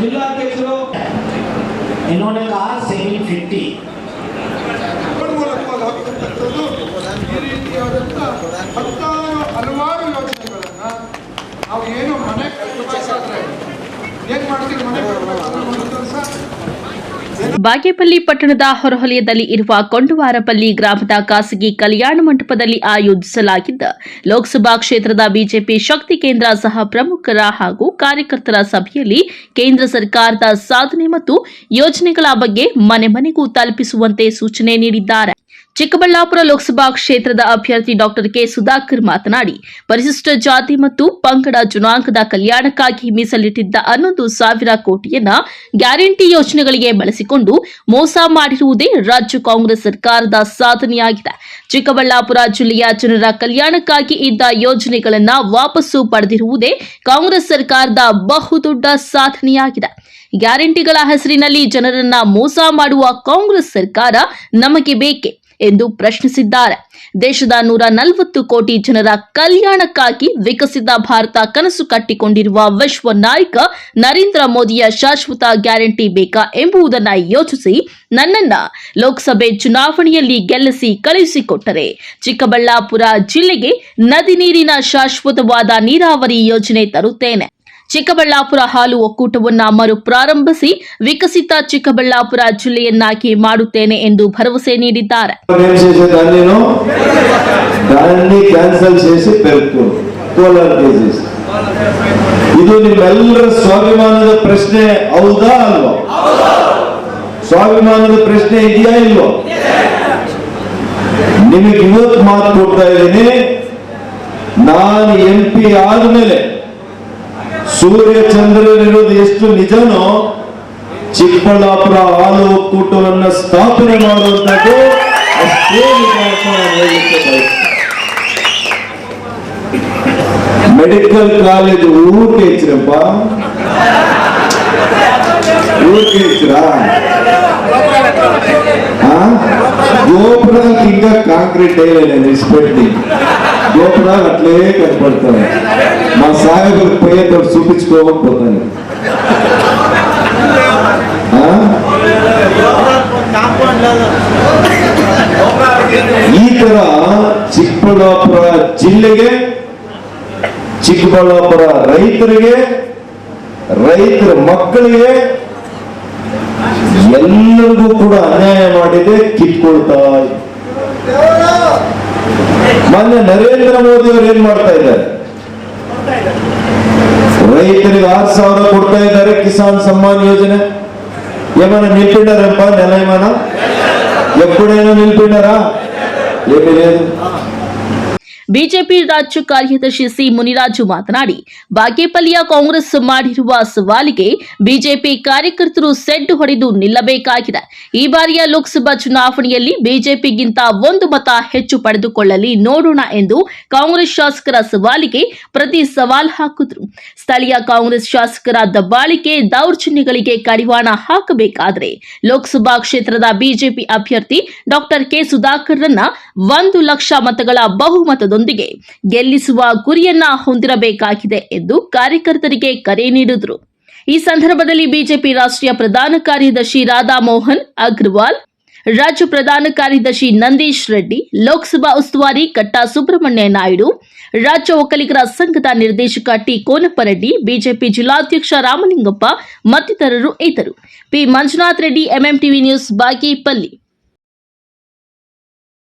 जिला अध्यक्ष लोग इन्होंने कहा सेवन फिफ्टी। ಬಾಗೇಪಲ್ಲಿ ಪಟ್ಟಣದ ಹೊರವಲಯದಲ್ಲಿ ಇರುವ ಕೊಂಡವಾರಪಲ್ಲಿ ಗ್ರಾಮದ ಖಾಸಗಿ ಕಲ್ಯಾಣ ಮಂಟಪದಲ್ಲಿ ಆಯೋಜಿಸಲಾಗಿದ್ದ ಲೋಕಸಭಾ ಕ್ಷೇತ್ರದ ಬಿಜೆಪಿ ಶಕ್ತಿ ಕೇಂದ್ರ ಸಹ ಪ್ರಮುಖರ ಹಾಗೂ ಕಾರ್ಯಕರ್ತರ ಸಭೆಯಲ್ಲಿ ಕೇಂದ್ರ ಸರ್ಕಾರದ ಸಾಧನೆ ಮತ್ತು ಯೋಜನೆಗಳ ಬಗ್ಗೆ ಮನೆ ಮನೆಗೂ ತಲುಪಿಸುವಂತೆ ಸೂಚನೆ ನೀಡಿದ್ದಾರೆ. ಚಿಕ್ಕಬಳ್ಳಾಪುರ ಲೋಕಸಭಾ ಕ್ಷೇತ್ರದ ಅಭ್ಯರ್ಥಿ ಡಾಕ್ಟರ್ ಕೆ ಸುಧಾಕರ್ ಮಾತನಾಡಿ, ಪರಿಶಿಷ್ಟ ಜಾತಿ ಮತ್ತು ಪಂಗಡ ಜನಾಂಗದ ಕಲ್ಯಾಣಕ್ಕಾಗಿ ಮೀಸಲಿಟ್ಟಿದ್ದ ಹನ್ನೊಂದು ಸಾವಿರ ಕೋಟಿಯನ್ನ ಗ್ಯಾರಂಟಿ ಯೋಜನೆಗಳಿಗೆ ಬಳಸಿಕೊಂಡು ಮೋಸ ಮಾಡಿರುವುದೇ ರಾಜ್ಯ ಕಾಂಗ್ರೆಸ್ ಸರ್ಕಾರದ ಸಾಧನೆಯಾಗಿದೆ. ಚಿಕ್ಕಬಳ್ಳಾಪುರ ಜಿಲ್ಲೆಯ ಜನರ ಕಲ್ಯಾಣಕ್ಕಾಗಿ ಇದ್ದ ಯೋಜನೆಗಳನ್ನು ವಾಪಸ್ಸು ಪಡೆದಿರುವುದೇ ಕಾಂಗ್ರೆಸ್ ಸರ್ಕಾರದ ಬಹುದೊಡ್ಡ ಸಾಧನೆಯಾಗಿದೆ. ಗ್ಯಾರಂಟಿಗಳ ಹೆಸರಿನಲ್ಲಿ ಜನರನ್ನ ಮೋಸ ಮಾಡುವ ಕಾಂಗ್ರೆಸ್ ಸರ್ಕಾರ ನಮಗೆ ಬೇಕೆ? ಎಂದು ಪ್ರಶ್ನಿಸಿದ್ದಾರೆ. ದೇಶದ ನೂರ ನಲವತ್ತು ಕೋಟಿ ಜನರ ಕಲ್ಯಾಣಕ್ಕಾಗಿ ವಿಕಸಿತ ಭಾರತ ಕನಸು ಕಟ್ಟಿಕೊಂಡಿರುವ ವಿಶ್ವ ನಾಯಕ ನರೇಂದ್ರ ಮೋದಿಯ ಶಾಶ್ವತ ಗ್ಯಾರಂಟಿ ಬೇಕಾ ಎಂಬುದನ್ನ ಯೋಚಿಸಿ ನನ್ನನ್ನ ಲೋಕಸಭೆ ಚುನಾವಣೆಯಲ್ಲಿ ಗೆಲ್ಲಿಸಿ ಕಳುಹಿಸಿಕೊಟ್ಟರೆ. ಚಿಕ್ಕಬಳ್ಳಾಪುರ ಜಿಲ್ಲೆಗೆ ನದಿ ನೀರಿನ ಶಾಶ್ವತವಾದ ನೀರಾವರಿ ಯೋಜನೆ ತರುತ್ತೇನೆ. ಚಿಕ್ಕಬಳ್ಳಾಪುರ ಹಾಲು ಒಕ್ಕೂಟವನ್ನ ಮರುಪ್ರಾರಂಭಿಸಿ ವಿಕಸಿತ ಚಿಕ್ಕಬಳ್ಳಾಪುರ ಜಿಲ್ಲೆಯನ್ನಾಗಿ ಮಾಡುತ್ತೇನೆ ಎಂದು ಭರವಸೆ ನೀಡಿದ್ದಾರೆ. ಇದು ನಿಮ್ಮೆಲ್ಲರ ಸ್ವಾಭಿಮಾನದ ಪ್ರಶ್ನೆ ಹೌದಾ ಅಲ್ವಾ? ಸ್ವಾಭಿಮಾನದ ಪ್ರಶ್ನೆ ಇದೆಯಾ ಇಲ್ವಾ? ನಿಮಗೆ ಇವತ್ತು ಮಾತು ಕೊಡ್ತಾ ಇದ್ದೀನಿ. ನಾನು ಎಂ ಪಿ ಆದ್ಮೇಲೆ ಸೂರ್ಯ ಚಂದ್ರನಿರೋದು ಎಷ್ಟು ನಿಜನೋ ಚಿಕ್ಕಬಳ್ಳಾಪುರ ಹಾಲು ಒಕ್ಕೂಟವನ್ನ ಸ್ಥಾಪನೆ ಮಾಡುವಂತದ್ದು ಅಷ್ಟೇ ನಿಜ ಅಂತ ನಾನು ಹೇಳಲಿಕ್ಕೆ ಬಯಸ್ತೀನಿ ಮೆಡಿಕಲ್ ಕಾಲೇಜ್ ಊರಿಗೆ ಹೆಚ್ಚರಪ್ಪ ಊರಿಗೆ ಹೆಚ್ಚರಾ గోపుర ఇంకా కాంక్రీట్ వేయలేదు రెస్పెక్టింగ్ గోపుర అట్లే కనపడతాయి మా సాహెబులు పోయేటప్పుడు చూపించుకోకపోతాను ಈ ತರ ಚಿಕ್ಕಬಳ್ಳಾಪುರ ಜಿಲ್ಲೆಗೆ ಚಿಕ್ಕಬಳ್ಳಾಪುರ ರೈತರಿಗೆ ರೈತರ ಮಕ್ಕಳಿಗೆ ಎಲ್ಲರಿಗೂ ಕೂಡ ಅನ್ಯಾಯ ಮಾಡಿದೆ ಕಿತ್ಕೊಳ್ತಾ ಇದೆ. ಮೊನ್ನೆ ನರೇಂದ್ರ ಮೋದಿ ಅವರು ಏನ್ ಮಾಡ್ತಾ ಇದ್ದಾರೆ ರೈತರಿಗೆ ಆರು ಸಾವಿರ ಕೊಡ್ತಾ ಇದ್ದಾರೆ ಕಿಸಾನ್ ಸಮ್ಮಾನ್ ಯೋಜನೆ ఏమైనా నిలిపిండారప్ప నెల ఏమైనా ఎప్పుడైనా నిలిపిండారా ఏమీ లేదు ಬಿಜೆಪಿ ರಾಜ್ಯ ಕಾರ್ಯದರ್ಶಿ ಸಿ ಮುನಿರಾಜು ಮಾತನಾಡಿ, ಬಾಗೇಪಲ್ಲಿಯ ಕಾಂಗ್ರೆಸ್ ಮಾಡಿರುವ ಸವಾಲಿಗೆ ಬಿಜೆಪಿ ಕಾರ್ಯಕರ್ತರು ಸೆಡ್ಡು ಹೊಡೆದು ನಿಲ್ಲಬೇಕಾಗಿದೆ. ಈ ಬಾರಿಯ ಲೋಕಸಭಾ ಚುನಾವಣೆಯಲ್ಲಿ ಬಿಜೆಪಿಗಿಂತ ಒಂದು ಮತ ಹೆಚ್ಚು ಪಡೆದುಕೊಳ್ಳಲಿ ನೋಡೋಣ ಎಂದು ಕಾಂಗ್ರೆಸ್ ಶಾಸಕರ ಸವಾಲಿಗೆ ಪ್ರತಿ ಸವಾಲ್ ಹಾಕಿದ್ರು. ಸ್ಥಳೀಯ ಕಾಂಗ್ರೆಸ್ ಶಾಸಕರ ದಬ್ಬಾಳಿಕೆ ದೌರ್ಜನ್ಯಗಳಿಗೆ ಕಡಿವಾಣ ಹಾಕಬೇಕಾದರೆ ಲೋಕಸಭಾ ಕ್ಷೇತ್ರದ ಬಿಜೆಪಿ ಅಭ್ಯರ್ಥಿ ಡಾಕ್ಟರ್ ಕೆ ಸುಧಾಕರ್ರನ್ನ ಒಂದು ಲಕ್ಷ ಮತಗಳ ಬಹುಮತದೊಂದಿಗೆ ಗೆಲ್ಲಿಸುವ ಗುರಿಯನ್ನ ಹೊಂದಿರಬೇಕಾಗಿದೆ ಎಂದು ಕಾರ್ಯಕರ್ತರಿಗೆ ಕರೆ ನೀಡಿದರು. ಈ ಸಂದರ್ಭದಲ್ಲಿ ಬಿಜೆಪಿ ರಾಷ್ಟ್ರೀಯ ಪ್ರಧಾನ ಕಾರ್ಯದರ್ಶಿ ರಾಧಾಮೋಹನ್ ಅಗ್ರವಾಲ್, ರಾಜ್ಯ ಪ್ರಧಾನ ಕಾರ್ಯದರ್ಶಿ ನಂದೀಶ್ ರೆಡ್ಡಿ, ಲೋಕಸಭಾ ಉಸ್ತುವಾರಿ ಕಟ್ಟಾ ಸುಬ್ರಹ್ಮಣ್ಯ ನಾಯ್ಡು, ರಾಜ್ಯ ಒಕ್ಕಲಿಗರ ಸಂಘದ ನಿರ್ದೇಶಕ ಟಿ ಕೋನಪ್ಪರೆಡ್ಡಿ ಬಿಜೆಪಿ ಜಿಲ್ಲಾಧ್ಯಕ್ಷ ರಾಮಲಿಂಗಪ್ಪ ಮತ್ತಿತರರು ಇದ್ದರು. P Manjunath Reddy, MMTV news, Bagepalli.